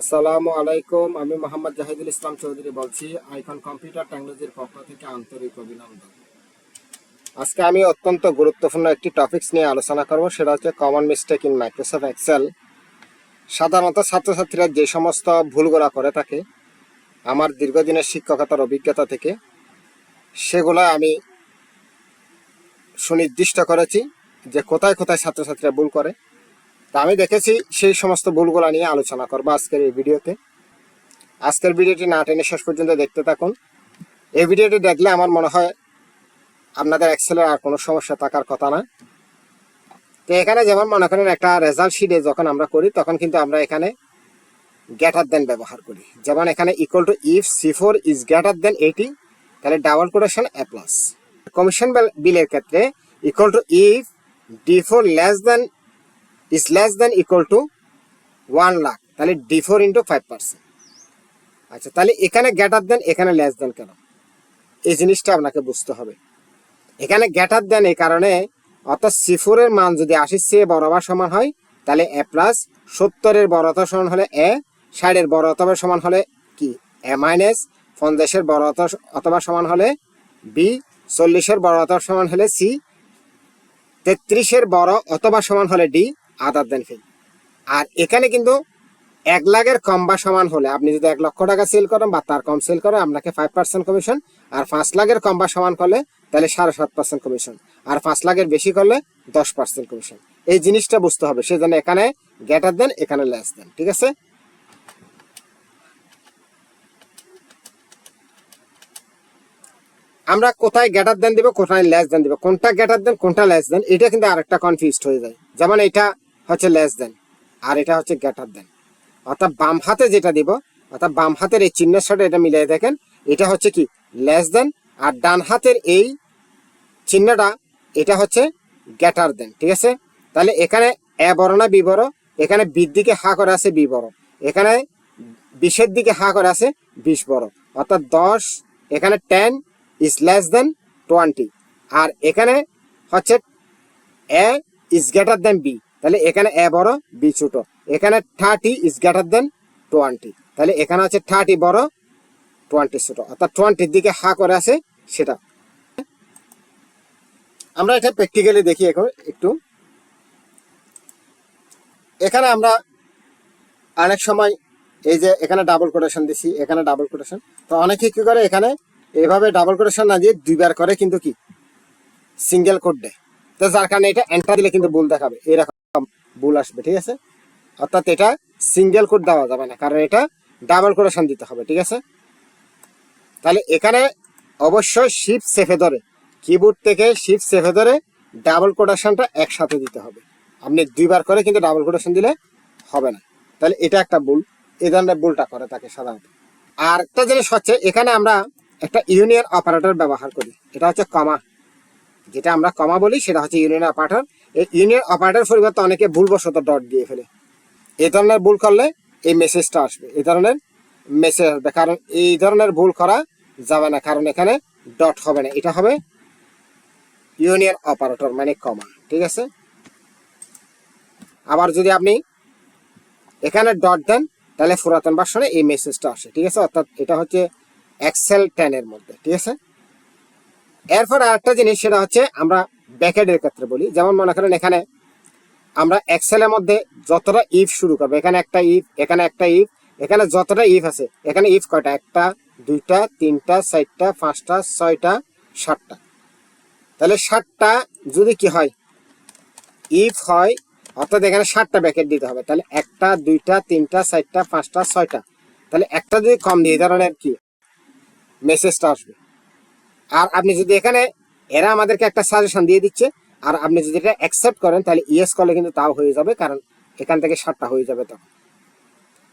আসসালামু আলাইকুম, আমি মোহাম্মদ জাহিদুল ইসলাম চৌধুরী বলছি, আইকন কম্পিউটার টেকনোলজির পক্ষ থেকে আন্তরিক অভিনন্দন। আজকে আমি অত্যন্ত গুরুত্বপূর্ণ একটি টপিকস নিয়ে আলোচনা করব, সেটা হচ্ছে common mistake in Microsoft Excel সাধারণত ছাত্রছাত্রীরা যে সমস্ত ভুলগুলা করে থাকে, আমার দীর্ঘদিনের শিক্ষকতার অভিজ্ঞতা থেকে, সেগুলো আমি সুনির্দিষ্ট করেছি যে কোথায় কোথায় ছাত্রছাত্রীরা ভুল করে। তা আমি দেখেছি সেই সমস্ত ভুলগুলো নিয়ে আলোচনা করব আজকের এই ভিডিওতে। আজকের ভিডিওটি না টেনে শেষ পর্যন্ত দেখতে থাকুন। এই ভিডিওটি দেখলে আমার মনে হয় আপনাদের এক্সেলের আর কোনো সমস্যা থাকার কথা না। তো এখানে যেমন মনে করেন একটা রেজাল্ট শিটে যখন আমরা করি, তখন কিন্তু আমরা এখানে গ্যাটার দেন ব্যবহার করি। যেমন এখানে equal to if C four is greater than eighty তাহলে double quotation A plus commission বিলের ক্ষেত্রে equal to if D four less than is less than equal to one lakh তাহলে D four into five percent আচ্ছা তাহলে এখানে গ্যাটার দেন, এখানে less than কেন? এই জিনিসটা আপনাকে বুঝতে হবে। এখানে গ্যাটার দেন এই কারণে, অর্থাৎ সিফোরের মান যদি আশির চেয়ে বড় বা সমান হয়, তাহলে এ প্লাস সত্তরের বড় অথবা সমান হলে এ ষাটের বড় অথবা সমান হলে কি? এ মাইনাস পঞ্চাশের বড় অথবা সমান হলে বি চল্লিশের বড় অথবা সমান হলে সি তেত্রিশের বড় অথবা সমান হলে ডি আদার দেন ফেল আর এখানে কিন্তু এক লাখের কম বা সমান হলে আপনি যদি এক লক্ষ টাকা সেল করেন বা তার কম সেল করেন, আপনাকে ফাইভ পার্সেন্ট কমিশন আর পাঁচ লাখের কম বা সমান করলে তাহলে সাড়ে সাত পার্সেন্ট কমিশন আর পাঁচ লাখের বেশি করলে দশ পার্সেন্ট কমিশন এই জিনিসটা বুঝতে হবে সেজন্য এখানে গ্যাটার দেন এখানে লেস দেন ঠিক আছে? আমরা কোথায় গ্যাটার দেন দিব, কোথায় লেস দেন দিব, কোনটা গ্যাটার দেন কোনটা লেস দেন এটা কিন্তু আরেকটা কনফিউজড হয়ে যায়। যেমন এটা হচ্ছে লেস দেন আর এটা হচ্ছে গ্যাটার দেন অর্থাৎ বাম হাতে যেটা দিব, অর্থাৎ বাম হাতের এই চিহ্নের সাথে এটা মিলিয়ে দেখেন, এটা হচ্ছে কি লেস দেন আর ডান হাতের এই চিহ্নটা, এটা হচ্ছে গ্যাটার দেন ঠিক আছে? তাহলে এখানে এ বড় না বি বড়, এখানে বির দিকে হা করে আছে বি বড়, এখানে বিশের দিকে হা করে আছে বিশ বড়। অর্থাৎ দশ, এখানে ten is less than twenty আর এখানে হচ্ছে A is greater than B তাহলে এখানে এ বড়, বি ছোট। এখানে thirty is greater than twenty তাহলে এখানে হচ্ছে থার্টি বড় টোয়েন্টি ছোট। অর্থাৎ টোয়েন্টির দিকে হা করে আছে সেটা। আমরা এটা প্র্যাকটিক্যালি দেখি এখন একটু। এখানে আমরা অনেক সময় এই যে এখানে ডাবল কোটেশন দিছি, এখানে ডাবল কোটেশন তো অনেকে কি করে এখানে? এভাবে ডাবল কোটেশন না দিয়ে দুইবার করে কিন্তু কি? সিঙ্গেল কোড দেয়। তো যার কারণে এটা এন্টার দিলে কিন্তু ভুল দেখাবে। এরকম। ভুল আসবে, ঠিক আছে? অর্থাৎ এটা সিঙ্গেল কোড দেওয়া যাবে না, কারণ এটা ডাবল কোটেশন দিতে হবে, ঠিক আছে? তাহলে এখানে অবশ্যই শিপ সেফে ধরে কিবোর্ড থেকে শিপ সেফে ধরে ডাবল কোটেশনটা একসাথে দিতে হবে। আপনি দুইবার করে কিন্তু ডাবল কোটেশন দিলে হবে না। তাহলে এটা একটা ভুল, এই ধরনের ভুলটা করে তাকে সাধারণত। আর একটা জিনিস হচ্ছে, এখানে আমরা একটা ইউনিয়ন অপারেটর ব্যবহার করি, এটা হচ্ছে কমা যেটা আমরা কমা বলি, সেটা হচ্ছে ইউনিয়ন অপারেটর ইউনিয়ন অপারেটর পরিবর্তে অনেকে ভুলবশত ডট দিয়ে ফেলে। এই ধরনের ভুল করলে এই মেসেজটা আসবে। এই ধরনের মেসেজ আসবে। কারণ এই ধরনের ভুল করা যাবে না। কারণ এখানে ডট হবে না। এটা হবে ইউনিয়ন অপারেটর মানে কমা ঠিক আছে? আবার যদি আপনি এখানে ডট দেন, তাহলে পুরাতন ভার্সনে এই মেসেজটা আসে। ঠিক আছে? অর্থাৎ এটা হচ্ছে এক্সেল টেনের মধ্যে। ঠিক আছে? এরপর আরেকটা জিনিস, সেটা হচ্ছে আমরা ব্যাকেডের ক্ষেত্রে বলি, যেমন মনে করেন এখানে আমরা এক্সেলের মধ্যে যতটা ইফ শুরু করব, এখানে একটা ইফ এখানে একটা ইফ এখানে যতটা ইফ আছে, এখানে ইফ কয়টা? একটা, দুইটা, তিনটা, চারটা, পাঁচটা, ছয়টা, সাতটা। তাহলে ষাটটা যদি কি হয়? ইফ হয়, অর্থাৎ এখানে ষাটটা ব্যাকেট দিতে হবে। তাহলে একটা, দুইটা, তিনটা, চারটা, পাঁচটা, ছয়টা। তাহলে একটা যদি কম দিয়ে ধরনের কি? মেসেজটা আসবে। আর আপনি যদি এখানে এরা আমাদেরকে একটা সাজেশন দিয়ে দিচ্ছে। আর আপনি যদি এটা অ্যাকসেপ্ট করেন, তাহলে ইয়েস করলে কিন্তু তাও হয়ে যাবে, কারণ এখান থেকে ষাটটা হয়ে যাবে তখন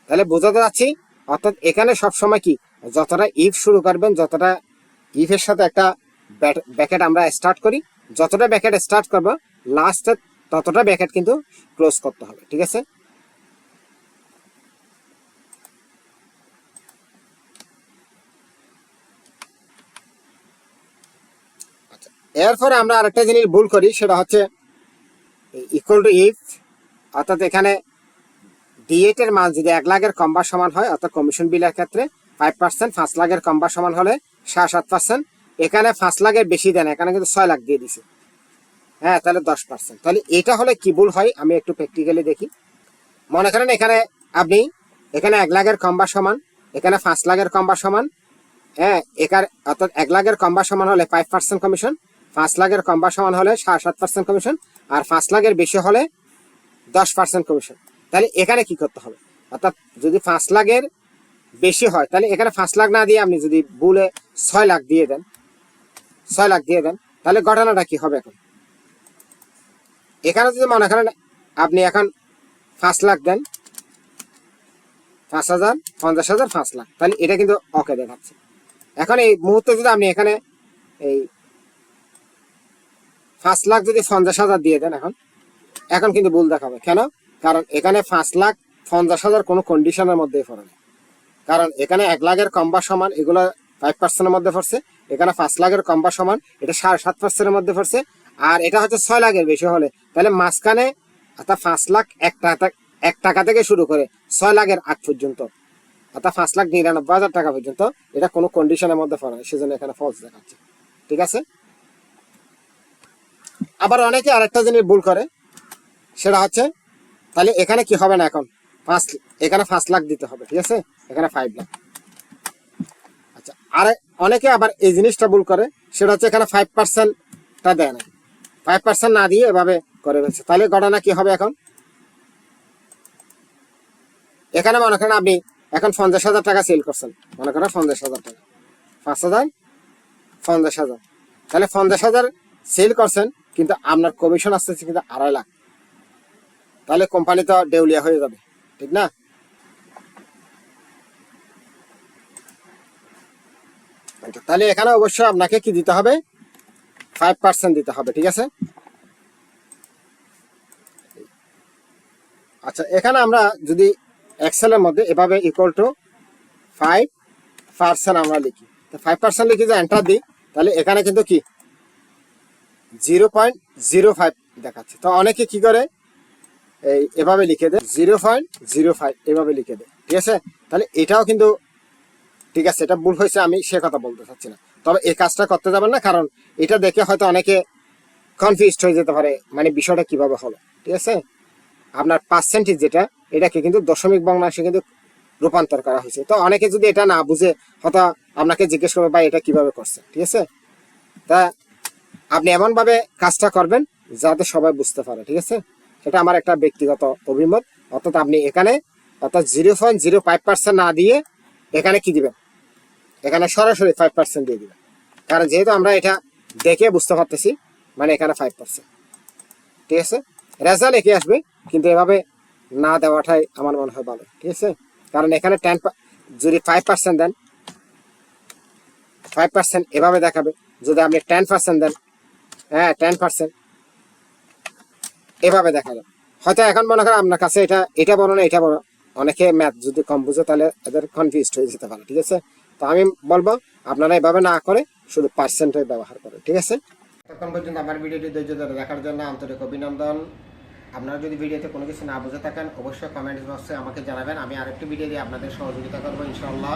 তাহলে বোঝাতে যাচ্ছি অর্থাৎ এখানে সবসময় কি, যতটা ইফ শুরু করবেন, যতটা ইফের সাথে একটা ব্যাকেট আমরা স্টার্ট করি, যতটা ব্যাকেট স্টার্ট করব লাস্টে ততটা ব্যাকেট কিন্তু ক্লোজ করতে হবে, ঠিক আছে? এরপরে আমরা আরেকটা জিনিস ভুল করি, সেটা হচ্ছে ইকুয়াল টু ইফ অর্থাৎ এখানে ডিএটের মান যদি এক লাখের কম বা সমান হয়, অর্থাৎ কমিশন বিলের ক্ষেত্রে ফাইভ পার্সেন্ট পাঁচ লাখের কম বা সমান হলে সাড়ে সাত পার্সেন্ট এখানে পাঁচ লাখের বেশি দেন, এখানে কিন্তু ছয় লাখ দিয়ে দিছে। হ্যাঁ তাহলে দশ পার্সেন্ট তাহলে এটা হলে কি ভুল হয়? আমি একটু প্র্যাকটিক্যালি দেখি। মনে করেন এখানে আপনি, এখানে এক লাখের কম বা সমান, এখানে পাঁচ লাখের কম বা সমান হ্যাঁ এখানে অর্থাৎ এক লাখের কম বা সমান হলে ফাইভ পার্সেন্ট কমিশন পাঁচ লাখের কম বা সমান হলে সাড়ে সাত পার্সেন্ট কমিশন আর পাঁচ লাখের বেশি হলে দশ পার্সেন্ট কমিশন তাহলে এখানে কি করতে হবে? অর্থাৎ যদি পাঁচ লাখের বেশি হয়, তাহলে এখানে পাঁচ লাখ না দিয়ে আপনি যদি ভুলে ছয় লাখ দিয়ে দেন, ছয় লাখ দিয়ে দেন, তাহলে ঘটনাটা কি হবে এখন? এখানে যদি মনে করেন আপনি এখন পাঁচ লাখ দেন, পাঁচ হাজার, পঞ্চাশ হাজার, পাঁচ লাখ, তাহলে এটা কিন্তু ওকে দেখাচ্ছে। এখন এই মুহূর্তে যদি আপনি এখানে এই পাঁচ লাখ যদি পঞ্চাশ হাজার দিয়ে দেন এখন এখন কিন্তু ভুল দেখাবে। কেন? কারণ এখানে পাঁচ লাখ পঞ্চাশ হাজার কোনো কন্ডিশনের মধ্যে পড়ে না। কারণ এখানে এক লাখের কম বা সমান, এগুলো ফাইভ পার্সেন্টের মধ্যে পড়ছে। এখানে পাঁচ লাখের কম বা সমান, এটা সাড়ে সাত পার্সেন্টের মধ্যে পড়ছে। আর এটা হচ্ছে ছয় লাখের বেশি হলে, তাহলে মাঝখানে অর্থাৎ পাঁচ লাখ এক টাকা এক টাকা থেকে শুরু করে ছয় লাখের আগ পর্যন্ত অর্থাৎ পাঁচ লাখ নিরানব্বই হাজার টাকা পর্যন্ত, এটা কোনো কন্ডিশনের মধ্যে পড়ে না। সেজন্য এখানে ফলস দেখাচ্ছে। ঠিক আছে? আবার অনেকে আরেকটা জিনিস ভুল করে, সেটা হচ্ছে, তাহলে এখানে কি হবে না এখন? পাঁচ, এখানে পাঁচ লাখ দিতে হবে, ঠিক আছে? এখানে ফাইভ লাখ। আচ্ছা আর, অনেকে আবার এই জিনিসটা ভুল করে, সেটা হচ্ছে এখানে ফাইভ পার্সেন্টটা দেয় না ফাইভ পার্সেন্ট না দিয়ে এভাবে করে ফেলছে। তাহলে ঘটনা কি হবে এখন? এখানে মনে করেন আপনি এখন পঞ্চাশ হাজার টাকা সেল করছেন। মনে করেন পঞ্চাশ হাজার টাকা। পাঁচ হাজার, পঞ্চাশ হাজার। তাহলে পঞ্চাশ হাজার সেল করছেন কিন্তু আপনার কমিশন আসতেছে কিন্তু আড়াই লাখ। তাহলে কোম্পানি তো দেউলিয়া হয়ে যাবে ঠিক না? আচ্ছা, তাহলে এখানে অবশ্যই আপনাকে কি দিতে হবে? ফাইভ পার্সেন্ট দিতে হবে ঠিক আছে? আচ্ছা এখানে আমরা যদি এক্সেলের মধ্যে এভাবে ইকুয়াল টু ফাইভ পার্সেন্ট আমরা লিখি। তো ফাইভ পার্সেন্ট লিখি যে এন্টার দিই তাহলে এখানে কিন্তু কি? জিরো পয়েন্ট জিরো ফাইভ দেখাচ্ছে। তো অনেকে কি করে? এই এভাবে লিখে দেয়, জিরো পয়েন্ট জিরো ফাইভ এভাবে লিখে দেয়। ঠিক আছে? তাহলে এটাও কিন্তু ঠিক আছে, এটা ভুল হয়েছে, আমি সে কথা বলতে চাচ্ছি না। তবে এই কাজটা করতে যাবেন না, কারণ এটা দেখে হয়তো অনেকে কনফিউজড হয়ে যেতে পারে মানে বিষয়টা কীভাবে হলো। ঠিক আছে? আপনার পার্সেন্টেজ যেটা, এটাকে কিন্তু দশমিক ভগ্নাংশে কিন্তু রূপান্তর করা হয়েছে। তো অনেকে যদি এটা না বুঝে, হয়তো আপনাকে জিজ্ঞেস করবে, ভাই, এটা কীভাবে করছে? ঠিক আছে? তা আপনি এমনভাবে কাজটা করবেন যাতে সবাই বুঝতে পারে, ঠিক আছে? এটা আমার একটা ব্যক্তিগত অভিমত। অর্থাৎ আপনি এখানে, অর্থাৎ zero point zero five percent না দিয়ে এখানে কি দিবেন? এখানে সরাসরি ফাইভ পার্সেন্ট দিয়ে দিবেন। কারণ যেহেতু আমরা এটা দেখে বুঝতে পারতেছি মানে এখানে ফাইভ পার্সেন্ট। ঠিক আছে? রেজাল্ট একে আসবে, কিন্তু এভাবে না দেওয়াটাই আমার মনে হয় ভালো, ঠিক আছে? কারণ এখানে টেন যদি ফাইভ পার্সেন্ট দেন, ফাইভ পার্সেন্ট এভাবে দেখাবে। যদি আপনি টেন পার্সেন্ট দেন হ্যাঁ টেন পার্সেন্ট এভাবে হয়তো এখন মনে আপনার কাছে এটা এটা না, এটা অনেকে ম্যাথ যদি কম বুঝে তাহলে এদের কনফিউজড হয়ে যেতে পারে, ঠিক আছে? তো আমি বলব, আপনারা এভাবে না করে শুধু পার্সেন্টেজ ব্যবহার করে, ঠিক আছে? তখন পর্যন্ত আমার ভিডিওটি ধৈর্য ধরে দেখার জন্য আন্তরিক অভিনন্দন। আপনারা যদি ভিডিওতে কোনো কিছু না বুঝে থাকেন, অবশ্যই কমেন্ট বক্সে আমাকে জানাবেন। আমি আরেকটি ভিডিও দিয়ে আপনাদের সহযোগিতা করব, ইনশাআল্লাহ।